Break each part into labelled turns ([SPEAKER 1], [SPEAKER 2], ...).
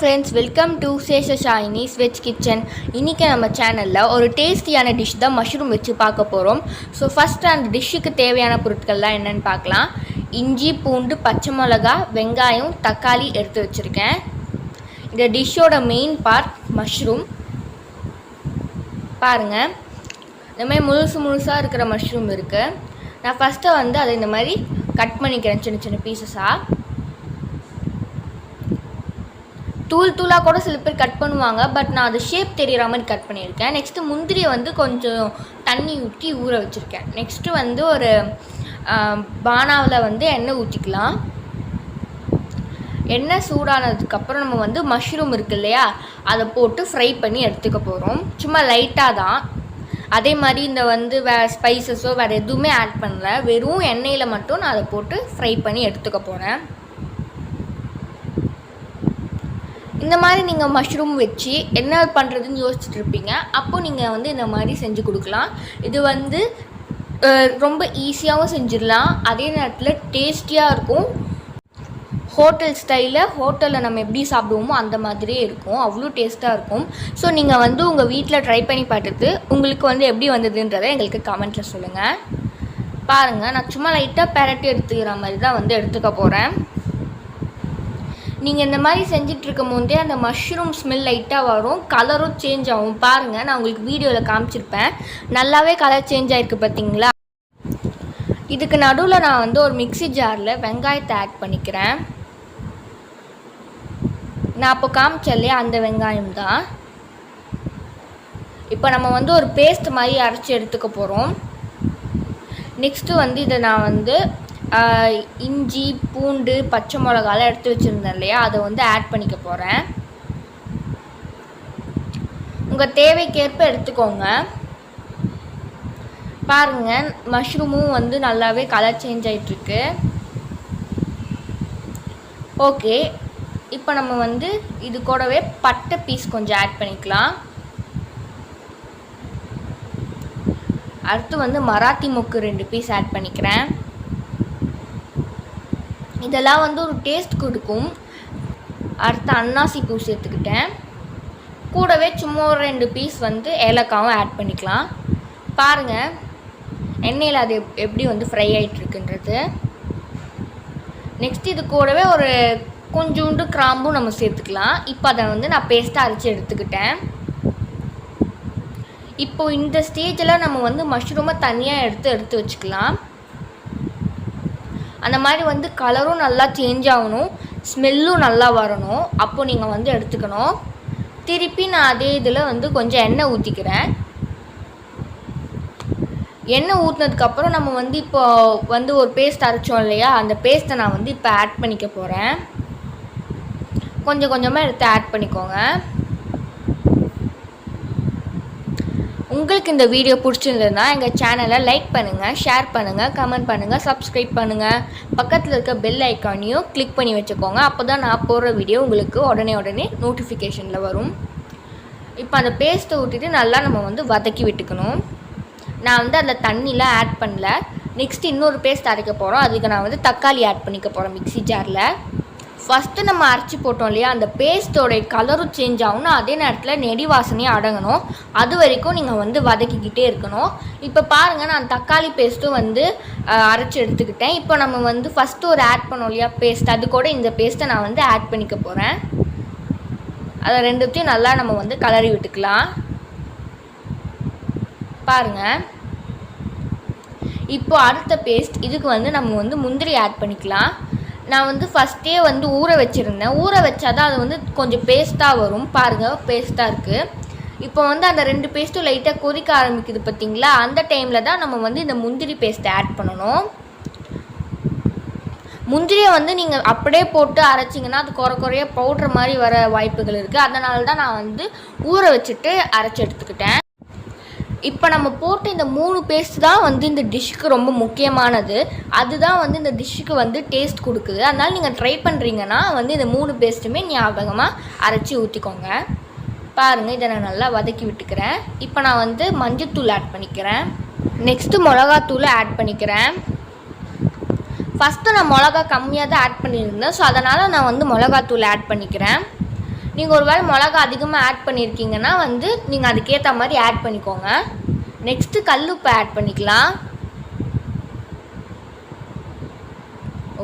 [SPEAKER 1] Friends welcome to Sesha Shaini's veg kitchen இன்றைக்கி நம்ம சேனலில் ஒரு டேஸ்டியான டிஷ் தான் மஷ்ரூம் வச்சு பார்க்க போகிறோம் ஸோ ஃபஸ்ட்டு அந்த டிஷ்ஷுக்கு தேவையான பொருட்கள்லாம் என்னென்னு பார்க்கலாம். இஞ்சி பூண்டு பச்சை மிளகா வெங்காயம் தக்காளி எடுத்து வச்சுருக்கேன். இந்த டிஷ்ஷோட மெயின் பார்ட் மஷ்ரூம் பாருங்கள் இந்த மாதிரி முழுசு முழுசாக இருக்கிற மஷ்ரூம் இருக்குது நான் ஃபஸ்ட்டு வந்து அதை இந்த மாதிரி கட் பண்ணிக்கிறேன் சின்ன சின்ன பீசஸாக தூள் தூளாக கூட சில பேர் கட் பண்ணுவாங்க பட் நான் அது ஷேப் தெரிகிற மாதிரி கட் பண்ணியிருக்கேன். நெக்ஸ்ட்டு முந்திரியை வந்து கொஞ்சம் தண்ணி ஊற்றி ஊற வச்சுருக்கேன். நெக்ஸ்ட்டு வந்து ஒரு பானாவில் வந்து எண்ணெய் ஊற்றிக்கலாம் எண்ணெய் சூடானதுக்கப்புறம் நம்ம வந்து மஷ்ரூம் இருக்கு இல்லையா அதை போட்டு ஃப்ரை பண்ணி எடுத்துக்க போகிறோம் சும்மா லைட்டாக தான். அதே மாதிரி இந்த வந்து வே ஸ்பைசஸோ வேறு எதுவுமே ஆட் பண்ணல. வெறும் எண்ணெயில் மட்டும் நான் அதை போட்டு ஃப்ரை பண்ணி எடுத்துக்க போகிறேன் இந்த மாதிரி நீங்கள் மஷ்ரூம் வச்சு என்ன பண்ணுறதுன்னு யோசிச்சுட்டு இருப்பீங்க அப்போது நீங்கள் வந்து இந்த மாதிரி செஞ்சு கொடுக்கலாம். இது வந்து ரொம்ப ஈஸியாகவும் செஞ்சிடலாம். அதே நேரத்தில் டேஸ்டியாக இருக்கும். ஹோட்டல் ஸ்டைலில் ஹோட்டலில் நம்ம எப்படி சாப்பிடுவோமோ அந்த மாதிரியே இருக்கும். அவ்வளோ டேஸ்ட்டாக இருக்கும். ஸோ நீங்கள் வந்து உங்கள் வீட்டில் ட்ரை பண்ணி பார்த்துட்டு உங்களுக்கு வந்து எப்படி வந்ததுன்றதை எங்களுக்கு கமெண்ட்டில் சொல்லுங்கள் பாருங்கள் நான் சும்மா லைட்டாக பெரட்டி எடுத்துக்கிற மாதிரி தான் வந்து எடுத்துக்க போகிறேன் நீங்கள் இந்த மாதிரி செஞ்சிட்ருக்கும் போதே அந்த மஷ்ரூம் ஸ்மெல் லைட்டாக வரும். கலரும் சேஞ்ச் ஆகும். பாருங்கள் நான் உங்களுக்கு வீடியோவில் காமிச்சிருப்பேன். நல்லாவே கலர் சேஞ்ச் ஆகிருக்கு பார்த்தீங்களா இதுக்கு நடுவில் நான் வந்து ஒரு மிக்ஸி ஜாரில் வெங்காயத்தை ஆட் பண்ணிக்கிறேன். நான் அப்போ காமிச்சல்லையே அந்த வெங்காயம் தான். இப்போ நம்ம வந்து ஒரு பேஸ்ட் மாதிரி அரைச்சி எடுத்துக்க போகிறோம் நெக்ஸ்ட்டு வந்து இதை நான் வந்து இஞ்சி பூண்டு பச்சை மிளகாலாம் எடுத்து வச்சுருந்தேன் இல்லையா? அதை வந்து ஆட் பண்ணிக்க போகிறேன் உங்கள் தேவைக்கேற்ப எடுத்துக்கோங்க. பாருங்கள் மஷ்ரூமும் வந்து நல்லாவே கலர் சேஞ்ச் ஆயிட்டிருக்கு. ஓகே இப்போ நம்ம வந்து இது கூடவே பட்டை பீஸ் கொஞ்சம் ஆட் பண்ணிக்கலாம். அடுத்து வந்து மராத்தி மொக்கு ரெண்டு பீஸ் ஆட் பண்ணிக்கிறேன். இதெல்லாம் வந்து ஒரு டேஸ்ட் கொடுக்கும். அடுத்து அன்னாசி பூ சேர்த்துக்கிட்டேன். கூடவே சும்மா ஒரு ரெண்டு பீஸ் வந்து ஏலக்காவும் ஆட் பண்ணிக்கலாம். பாருங்கள் எண்ணெயில் அது எப்- எப்படி வந்து ஃப்ரை ஆகிட்டுருக்குன்றது நெக்ஸ்ட் இது கூடவே ஒரு கொஞ்சோண்டு கிராம்பும் நம்ம சேர்த்துக்கலாம். இப்போ அதை வந்து நான் பேஸ்ட்டாக அரைச்சி எடுத்துக்கிட்டேன். இப்போ இந்த ஸ்டேஜில் நம்ம வந்து மஷ்ரூமை தனியாக எடுத்து எடுத்து வச்சுக்கலாம். அந்த மாதிரி வந்து கலரும் நல்லா சேஞ்ச் ஆகணும். ஸ்மெல்லும் நல்லா வரணும். அப்போ நீங்கள் வந்து எடுத்துக்கணும். திருப்பி நான் அதே இதில் வந்து கொஞ்சம் எண்ணெய் ஊற்றிக்கிறேன் எண்ணெய் ஊற்றினதுக்கப்புறம் நம்ம வந்து இப்போ வந்து ஒரு பேஸ்ட் அரைச்சோம் இல்லையா? அந்த பேஸ்ட்டை நான் வந்து இப்போ ஆட் பண்ணிக்க போகிறேன் கொஞ்சம் கொஞ்சமாக எடுத்து ஆட் பண்ணிக்கோங்க. உங்களுக்கு இந்த வீடியோ பிடிச்சிருந்ததுன்னா எங்கள் சேனலை லைக் பண்ணுங்கள் ஷேர் பண்ணுங்கள் கமெண்ட் பண்ணுங்கள் சப்ஸ்கிரைப் பண்ணுங்கள் பக்கத்தில் இருக்க பெல் ஐக்கானையும் கிளிக் பண்ணி வச்சுக்கோங்க. அப்போ தான் நான் போடுற வீடியோ உங்களுக்கு உடனே உடனே நோட்டிஃபிகேஷனில் வரும். இப்போ அந்த பேஸ்ட்டை ஊற்றிட்டு நல்லா நம்ம வந்து வதக்கி விட்டுக்கணும். நான் வந்து அதில் தண்ணிலாம் ஆட் பண்ணல. நெக்ஸ்ட் இன்னொரு பேஸ்ட் அரைக்க போகிறோம் அதுக்கு நான் வந்து தக்காளி ஆட் பண்ணிக்க போகிறேன் மிக்ஸி ஜாரில் ஃபஸ்ட்டு நம்ம அரைச்சி போட்டோம் இல்லையா? அந்த பேஸ்ட்டோடைய கலரும் சேஞ்ச் ஆகணும் அதே நேரத்தில் நெடி வாசனையும் அடங்கணும். அது வரைக்கும் நீங்கள் வந்து வதக்கிக்கிட்டே இருக்கணும். இப்போ பாருங்கள் நான் தக்காளி பேஸ்ட்டும் வந்து அரைச்சி எடுத்துக்கிட்டேன். இப்போ நம்ம வந்து ஃபஸ்ட்டு ஒரு ஆட் பண்ணோம் இல்லையா பேஸ்ட் அது கூட இந்த பேஸ்ட்டை நான் வந்து ஆட் பண்ணிக்க போகிறேன் அதை ரெண்டுத்தையும் நல்லா நம்ம வந்து கலரி விட்டுக்கலாம். பாருங்கள் இப்போ அடுத்த பேஸ்ட் இதுக்கு வந்து நம்ம வந்து முந்திரி ஆட் பண்ணிக்கலாம். நான் வந்து ஃபஸ்ட்டே வந்து ஊற வச்சுருந்தேன். ஊற வச்சாதான் அது வந்து கொஞ்சம் பேஸ்ட்டாக வரும். பாருங்கள் பேஸ்ட்டாக இருக்குது இப்போ வந்து அந்த ரெண்டு பேஸ்ட்டும் லைட்டாக கொதிக்க ஆரம்பிக்குது பார்த்தீங்களா அந்த டைமில் தான் நம்ம வந்து இந்த முந்திரி பேஸ்ட்டை ஆட் பண்ணணும். முந்திரியை வந்து நீங்கள் அப்படியே போட்டு அரைச்சிங்கன்னா அது குறை குறைய பவுட்ரு மாதிரி வர வாய்ப்புகள் இருக்குது அதனால தான் நான் வந்து ஊற வச்சுட்டு அரைச்சி எடுத்துக்கிட்டேன். இப்போ நம்ம போட்ட இந்த மூணு பேஸ்ட் தான் வந்து இந்த டிஷ்ஷுக்கு ரொம்ப முக்கியமானது. அதுதான் வந்து இந்த டிஷ்ஷுக்கு வந்து டேஸ்ட் கொடுக்குது. அதனால் நீங்கள் ட்ரை பண்ணுறீங்கன்னா வந்து இந்த மூணு பேஸ்ட்டுமே ஞாபகமாக அரைச்சி ஊற்றிக்கோங்க பாருங்கள் இதை நான் நல்லா வதக்கி விட்டுக்கிறேன். இப்போ நான் வந்து மஞ்சத்தூள் ஆட் பண்ணிக்கிறேன். நெக்ஸ்ட்டு மிளகாத்தூள் ஆட் பண்ணிக்கிறேன். ஃபஸ்ட்டு நான் மிளகா கம்மியாக தான் ஆட் பண்ணியிருந்தேன். ஸோ அதனால் நான் வந்து மிளகாத்தூள் ஆட் பண்ணிக்கிறேன். நீங்கள் ஒரு வேளை மிளகா அதிகமாக ஆட் பண்ணியிருக்கீங்கன்னா வந்து நீங்கள் அதுக்கேற்ற மாதிரி ஆட் பண்ணிக்கோங்க. நெக்ஸ்ட்டு கல்லுப்பை ஆட் பண்ணிக்கலாம்.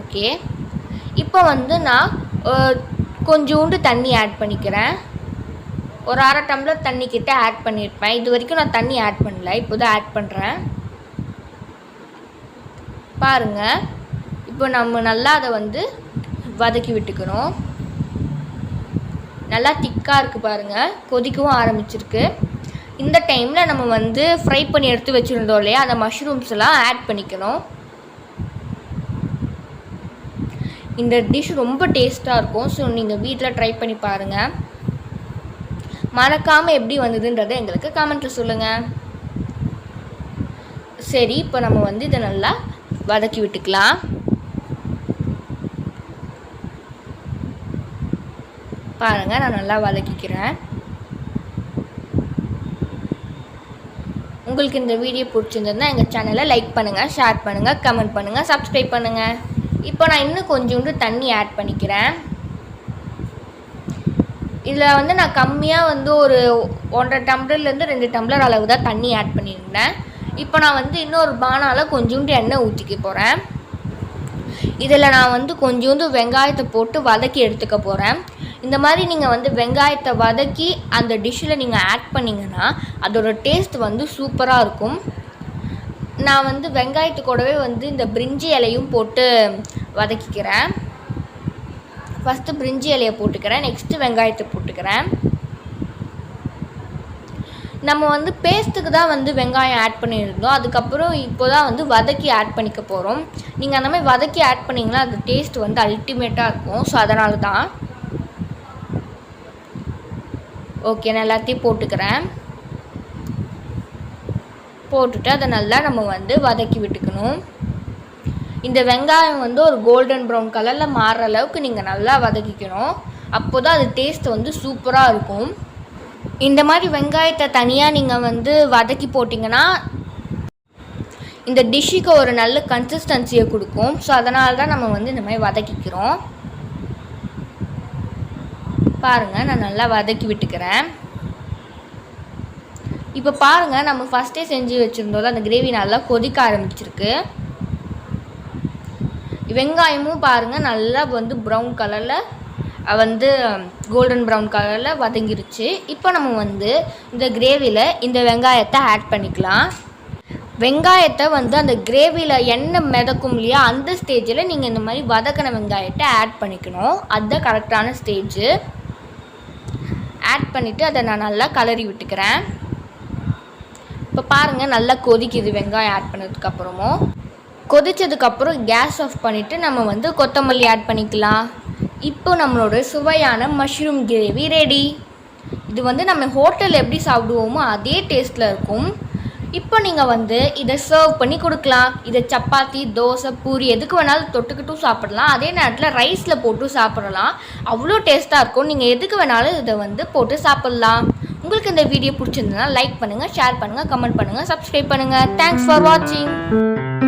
[SPEAKER 1] ஓகே இப்போ வந்து நான் கொஞ்சோண்டு தண்ணி ஆட் பண்ணிக்கிறேன். ஒரு அரை டம்ளர் தண்ணி கிட்டே ஆட் பண்ணியிருப்பேன் இது வரைக்கும் நான் தண்ணி ஆட் பண்ணல. இப்போ தான் ஆட் பண்ணுறேன் பாருங்கள் இப்போ நம்ம நல்லா அதை வந்து வதக்கி விட்டுக்கிறோம். நல்லா திக்காக இருக்குது பாருங்கள் கொதிக்கவும் ஆரம்பிச்சிருக்கு. இந்த டைமில் நம்ம வந்து ஃப்ரை பண்ணி எடுத்து வச்சுருந்தோம் இல்லையா? அந்த மஷ்ரூம்ஸ் எல்லாம் ஆட் பண்ணிக்கணும். இந்த டிஷ் ரொம்ப டேஸ்ட்டாக இருக்கும். ஸோ நீங்கள் வீட்டில் ட்ரை பண்ணி பாருங்கள் மறக்காமல் எப்படி வந்ததுன்றதை எங்களுக்கு கமெண்ட்டில் சொல்லுங்கள் சரி இப்போ நம்ம வந்து இதை நல்லா வதக்கி விட்டுக்கலாம். பாருங்கள் நான் நல்லா வதக்கிக்கிறேன். உங்களுக்கு இந்த வீடியோ பிடிச்சிருந்ததுன்னா எங்கள் சேனலை லைக் பண்ணுங்கள் ஷேர் பண்ணுங்கள் கமெண்ட் பண்ணுங்கள் சப்ஸ்கிரைப் பண்ணுங்கள் இப்போ நான் இன்னும் கொஞ்சோண்டு தண்ணி ஆட் பண்ணிக்கிறேன். இதில் வந்து நான் கம்மியாக வந்து ஒரு ஒன்றரை டம்ளர்லேருந்து ரெண்டு டம்ளர் அளவு தான் தண்ணி ஆட் பண்ணியிருந்தேன். இப்போ நான் வந்து இன்னொரு பானால் கொஞ்சோண்டு எண்ணெய் ஊற்றிக்க போகிறேன் இதில் நான் வந்து கொஞ்சோண்டு வெங்காயத்தை போட்டு வதக்கி எடுத்துக்க போகிறேன் இந்த மாதிரி நீங்கள் வந்து வெங்காயத்தை வதக்கி அந்த டிஷ்ஷில் நீங்கள் ஆட் பண்ணிங்கன்னா அதோட டேஸ்ட் வந்து சூப்பராக இருக்கும். நான் வந்து வெங்காயத்து கூடவே வந்து இந்த பிரிஞ்சி இலையும் போட்டு வதக்கிக்கிறேன். ஃபஸ்ட்டு பிரிஞ்சி இலையை போட்டுக்கிறேன். நெக்ஸ்ட்டு வெங்காயத்தை போட்டுக்கிறேன். நம்ம வந்து பேஸ்ட்டுக்கு தான் வந்து வெங்காயம் ஆட் பண்ணியிருந்தோம். அதுக்கப்புறம் இப்போ தான் வந்து வதக்கி ஆட் பண்ணிக்க போகிறோம் நீங்கள் அந்த மாதிரி வதக்கி ஆட் பண்ணிங்கன்னா அது டேஸ்ட் வந்து அல்டிமேட்டாக இருக்கும். ஸோ அதனால தான் ஓகே நான் எல்லாத்தையும் போட்டுக்கிறேன். போட்டுட்டு அதை நல்லா நம்ம வந்து வதக்கி விட்டுக்கணும். இந்த வெங்காயம் வந்து ஒரு கோல்டன் ப்ரௌன் கலரில் மாறுற அளவுக்கு நீங்கள் நல்லா வதக்கிக்கணும். அப்போ தான் அது டேஸ்ட் வந்து சூப்பராக இருக்கும். இந்த மாதிரி வெங்காயத்தை தனியாக நீங்கள் வந்து வதக்கி போட்டிங்கன்னா இந்த டிஷ்ஷுக்கு ஒரு நல்ல கன்சிஸ்டன்சியை கொடுக்கும். ஸோ அதனால தான் நம்ம வந்து இந்த மாதிரி வதக்கிக்கிறோம். பாருங்கள் நான் நல்லா வதக்கி விட்டுக்கிறேன். இப்போ பாருங்கள் நம்ம ஃபஸ்ட்டே செஞ்சு வச்சுருந்தோம் அந்த கிரேவி நல்லா கொதிக்க ஆரம்பிச்சிருக்கு. வெங்காயமும் பாருங்கள் நல்லா வந்து ப்ரௌன் கலரில் வந்து கோல்டன் ப்ரௌன் கலரில் வதங்கிருச்சு. இப்போ நம்ம வந்து இந்த கிரேவியில் இந்த வெங்காயத்தை ஆட் பண்ணிக்கலாம். வெங்காயத்தை வந்து அந்த கிரேவியில் எண்ணெய் மிதக்கும் இல்லையா அந்த ஸ்டேஜில் நீங்கள் இந்த மாதிரி வதக்கின வெங்காயத்தை ஆட் பண்ணிக்கணும். அதுதான் கரெக்டான ஸ்டேஜு ஆட் பண்ணிவிட்டு அதை நான் நல்லா கலரி விட்டுக்கிறேன். இப்போ பாருங்கள் நல்லா கொதிக்குது வெங்காயம் ஆட் பண்ணதுக்கப்புறமும் கொதித்ததுக்கப்புறம் கேஸ் ஆஃப் பண்ணிவிட்டு நம்ம வந்து கொத்தமல்லி ஆட் பண்ணிக்கலாம். இப்போ நம்மளோட சுவையான மஷ்ரூம் கிரேவி ரெடி இது வந்து நம்ம ஹோட்டலில் எப்படி சாப்பிடுவோமோ அதே டேஸ்ட்டில் இருக்கும். இப்போ நீங்கள் வந்து இதை சர்வ் பண்ணி கொடுக்கலாம். இதை சப்பாத்தி தோசை பூரி எதுக்கு வேணாலும் தொட்டுக்கிட்டும் சாப்பிடலாம். அதே நேரத்தில் ரைஸில் போட்டு சாப்பிடலாம். அவ்வளோ டேஸ்ட்டாக இருக்கும். நீங்கள் எதுக்கு வேணாலும் இதை வந்து போட்டு சாப்பிட்லாம். உங்களுக்கு இந்த வீடியோ பிடிச்சிருந்ததுன்னா லைக் பண்ணுங்கள் ஷேர் பண்ணுங்கள் கமெண்ட் பண்ணுங்கள் சப்ஸ்கிரைப் பண்ணுங்கள் தேங்க்ஸ் ஃபார் வாட்சிங்